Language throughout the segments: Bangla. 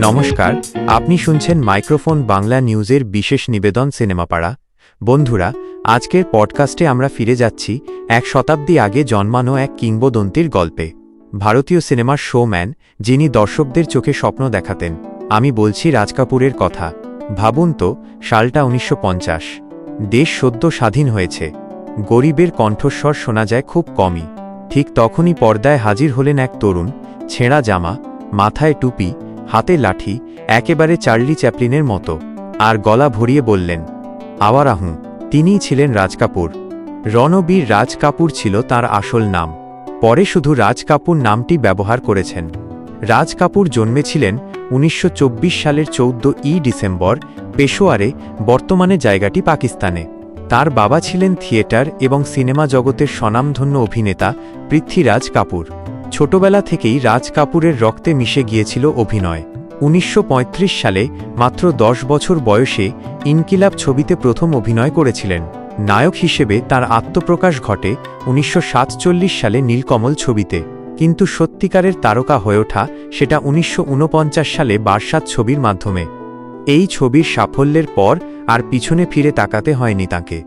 নমস্কার, আপনি শুনছেন মাইক্রোফোন বাংলা নিউজের বিশেষ নিবেদন সিনেমাপাড়া। বন্ধুরা, আজকের পডকাস্টে আমরা ফিরে যাচ্ছি এক শতাব্দী আগে জন্মানো এক কিংবদন্তির গল্পে। ভারতীয় সিনেমার শোম্যান, যিনি দর্শকদের চোখে স্বপ্ন দেখাতেন। আমি বলছি রাজ কাপুরের কথা। ভাবুন তো, সালটা উনিশশো পঞ্চাশ। দেশ সদ্য স্বাধীন হয়েছে। গরিবের কণ্ঠস্বর শোনা যায় খুব কমই। ঠিক তখনই পর্দায় হাজির হলেন এক তরুণ, ছেঁড়া জামা, মাথায় টুপি হাতে লাঠি, একেবারে চার্লি চ্যাপলিনের মতো, আর গলা ভরিয়ে বললেন আওয়ার আহুঁ তিনিই ছিলেন রাজ কাপুর। রণবীর রাজ কাপুর ছিল তার আসল নাম। পরে শুধু রাজ কাপুর নামটি ব্যবহার করেছেন। রাজ কাপুর জন্মেছিলেন উনিশশো চব্বিশ সালের চৌদ্দ ই ডিসেম্বর, পেশোয়ারে, বর্তমানে জায়গাটি পাকিস্তানে। তার বাবা ছিলেন থিয়েটার এবং সিনেমা জগতের স্বনামধন্য অভিনেতা পৃথ্বীরাজ কাপুর। ছোটবেলা থেকেই রাজ কাপুরের রক্তে মিশে গিয়েছিল অভিনয়। উনিশশো পঁয়ত্রিশ সালে মাত্র দশ বছর বয়সে ইনকিলাব ছবিতে প্রথম অভিনয় করেছিলেন। নায়ক হিসেবে তার আত্মপ্রকাশ ঘটে উনিশশো সাতচল্লিশ সালে নীলকমল ছবিতে। কিন্তু সত্যিকারের তারকা হয়ে ওঠা সেটা উনিশশো ঊনপঞ্চাশ সালে বারসাত ছবির মাধ্যমে। এই ছবির সাফল্যের পর আর পিছনে ফিরে তাকাতে হয়নি তাকে।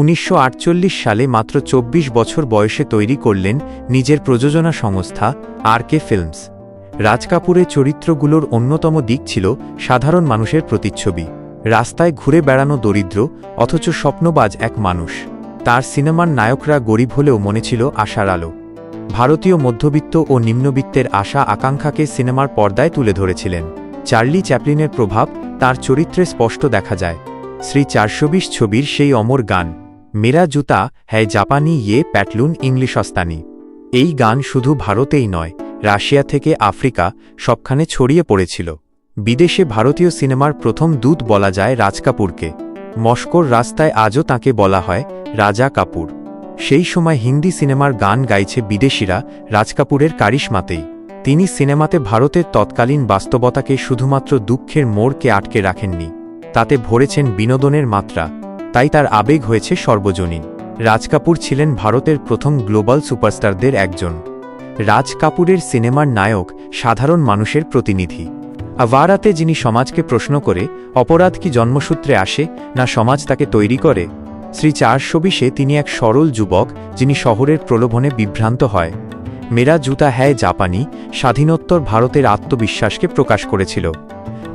উনিশশো আটচল্লিশ সালে মাত্র ২৪ বছর বয়সে তৈরি করলেন নিজের প্রযোজনা সংস্থা আর কে ফিল্মস। রাজ কাপুরের চরিত্রগুলোর অন্যতম দিক ছিল সাধারণ মানুষের প্রতিচ্ছবি। রাস্তায় ঘুরে বেড়ানো দরিদ্র, অথচ স্বপ্নবাজ এক মানুষ। তার সিনেমার নায়করা গরিব হলেও মনে ছিল আশার আলো। ভারতীয় মধ্যবিত্ত ও নিম্নবিত্তের আশা আকাঙ্ক্ষাকে সিনেমার পর্দায় তুলে ধরেছিলেন। চার্লি চ্যাপলিনের প্রভাব তার চরিত্রে স্পষ্ট দেখা যায়। শ্রী চারশো বিশ ছবির সেই অমর গান মেরা জুতা হ্যায় জাপানি ইয়ে প্যাটলুন ইংলিশ অস্তানি এই গান শুধু ভারতেই নয়, রাশিয়া থেকে আফ্রিকা সবখানে ছড়িয়ে পড়েছিল। বিদেশে ভারতীয় সিনেমার প্রথম দূত বলা যায় রাজ কাপুরকে। মস্কোর রাস্তায় আজও তাকে বলা হয় রাজা কাপুর। সেই সময় হিন্দি সিনেমার গান গাইছে বিদেশিরা রাজ কাপুরের কারিশমাতেই। তিনি সিনেমাতে ভারতের তৎকালীন বাস্তবতাকে শুধুমাত্র দুঃখের মোড়কে আটকে রাখেননি। তাতে ভরেছেন বিনোদনের মাত্রা। তাই তার আবেগ হয়েছে সর্বজনীন। রাজ কাপুর ছিলেন ভারতের প্রথম গ্লোবাল সুপারস্টারদের একজন। রাজ কাপুরের সিনেমার নায়ক, সাধারণ মানুষের প্রতিনিধি। আভারাতে যিনি সমাজকে প্রশ্ন করে, অপরাধ কি জন্মসূত্রে আসে, না সমাজ তাকে তৈরি করে? শ্রী চারশো বিশে তিনি এক সরল যুবক, যিনি শহরের প্রলোভনে বিভ্রান্ত হয়। মেরা জুতা হ্যায় জাপানি, স্বাধীনোত্তর ভারতের আত্মবিশ্বাসকে প্রকাশ করেছিল।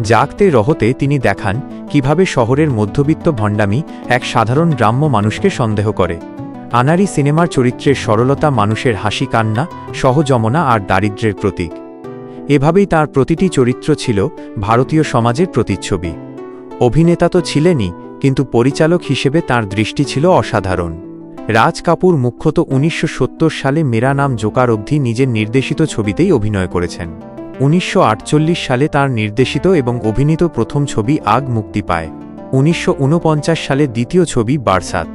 জাগতে রহতে তিনি দেখান কীভাবে শহরের মধ্যবিত্ত ভণ্ডামি এক সাধারণ গ্রাম্য মানুষকে সন্দেহ করে। আনারি সিনেমার চরিত্রের সরলতা, মানুষের হাসি কান্না, সহজমনা আর দারিদ্র্যের প্রতীক। এভাবেই তার প্রতিটি চরিত্র ছিল ভারতীয় সমাজের প্রতিচ্ছবি। অভিনেতা তো ছিলেনই, কিন্তু পরিচালক হিসেবে তার দৃষ্টি ছিল অসাধারণ। রাজ কাপুর মুখ্যত উনিশশো সত্তর সালে মেরা নাম জোকার অবধি নিজের নির্দেশিত ছবিতেই অভিনয় করেছেন। উনিশশো আটচল্লিশ সালে তার নির্দেশিত এবং অভিনীত প্রথম ছবি আগ মুক্তি পায়। উনিশশো ঊনপঞ্চাশ সালে দ্বিতীয় ছবি বারসাত।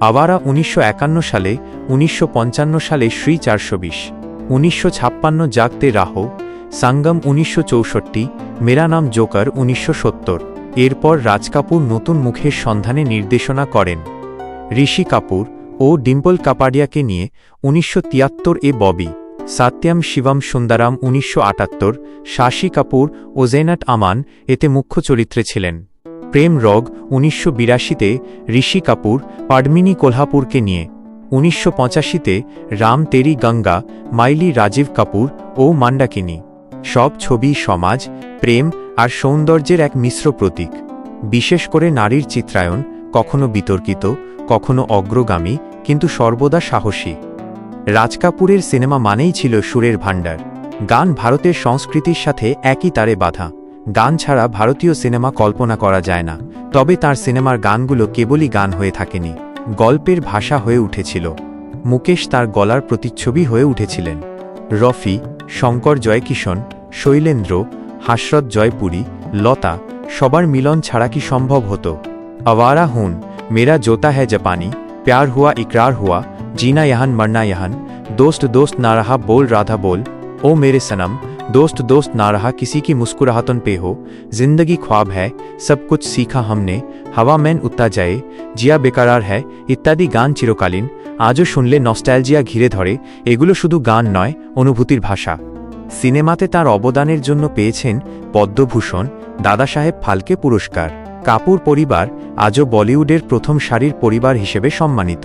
আবারা উনিশশো একান্ন সালে, উনিশশো পঞ্চান্ন সালে শ্রী চারশো বিশ উনিশশো জাগতে রাহ। সাঙ্গম উনিশশো চৌষট্টি। মেরা নাম জোকার উনিশশো সত্তর। এরপর রাজ কাপুর নতুন মুখের সন্ধানে নির্দেশনা করেন। ঋষি কাপুর ও ডিম্পল কাপাডিয়াকে নিয়ে উনিশশো তিয়াত্তর এ ববি। সাত্যম শিবম সুন্দরাম উনিশশো আটাত্তর, শাশি কাপুর ও জেনাট আমান এতে মুখ্য চরিত্রে ছিলেন। প্রেম রগ উনিশশো বিরাশিতে ঋষি কাপুর, পাডমিনী কোলহাপুরকে নিয়ে। উনিশশো পঁচাশিতে রাম তেরি গঙ্গা, মাইলি রাজীব কাপুর ও মান্ডাকিনী। সব ছবি সমাজ, প্রেম আর সৌন্দর্যের এক মিশ্র প্রতীক। বিশেষ করে নারীর চিত্রায়ন কখনো বিতর্কিত, কখনো অগ্রগামী, কিন্তু সর্বদা সাহসী। রাজ কাপুরের সিনেমা মানেই ছিল সুরের ভাণ্ডার। গান ভারতের সংস্কৃতির সাথে একই তারে বাধা। গান ছাড়া ভারতীয় সিনেমা কল্পনা করা যায় না, তবে তার সিনেমার গানগুলো কেবলই গান হয়ে থাকেনি, গল্পের ভাষা হয়ে উঠেছিল। মুকেশ তার গলার প্রতিচ্ছবি হয়ে উঠেছিলেন। রফি, শঙ্কর জয়কিষণ শৈলেন্দ্র, হাসরত জয়পুরী, লতা, সবার মিলন ছাড়া কি সম্ভব হতো? আওয়ারা হুন, মেরা জোতা হ্যায় জাপানি। প্যার হুয়া ইকরার হুয়া जीना यहन मरना यहन दोस्त दोस्त ना रहा बोल राधा बोल ओ मेरे सनम दोस्त दोस्त ना रहा किसी की मुस्कुराहतन पे हो जिंदगी ख्वाब है सब कुछ सीखा हमने হাওয়া ম্যান উত্তা যায় জিয়া বেকারার হ্যায় ইত্যাদি গান চিরকালীন আজও শুনলে নস্টালজিয়া ঘিরে ধরে এগুলো শুধু গান নয় অনুভূতির ভাষা সিনেমাতে তার অবদানের জন্য পেয়েছেন পদ্মভূষণ দাদাসাহেব ফালকে পুরস্কার কাপুর পরিবার আজও বলিউডের প্রথম সারির পরিবার হিসেবে সম্মানিত।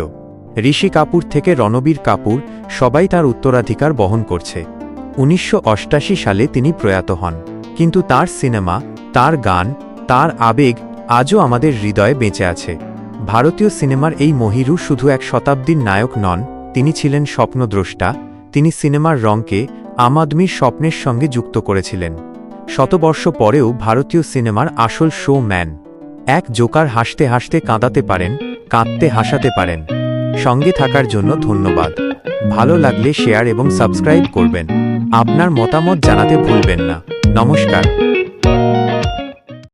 ঋষি কাপুর থেকে রণবীর কাপুর সবাই তার উত্তরাধিকার বহন করছে। উনিশশো সালে তিনি প্রয়াত হন। কিন্তু তার সিনেমা, তার গান, তার আবেগ আজও আমাদের হৃদয়ে বেঁচে আছে। ভারতীয় সিনেমার এই মহিরু শুধু এক শতাব্দীর নায়ক নন, তিনি ছিলেন স্বপ্নদ্রষ্টা, তিনি সিনেমার রঙকে আম আদমির স্বপ্নের সঙ্গে যুক্ত করেছিলেন। শতবর্ষ পরেও ভারতীয় সিনেমার আসল শো ম্যান এক জোকার হাসতে হাসতে কাঁদাতে পারেন, কাঁদতে হাসাতে পারেন। সঙ্গে থাকার জন্য ধন্যবাদ। ভালো লাগলে শেয়ার এবং সাবস্ক্রাইব করবেন। আপনার মতামত জানাতে ভুলবেন না। নমস্কার।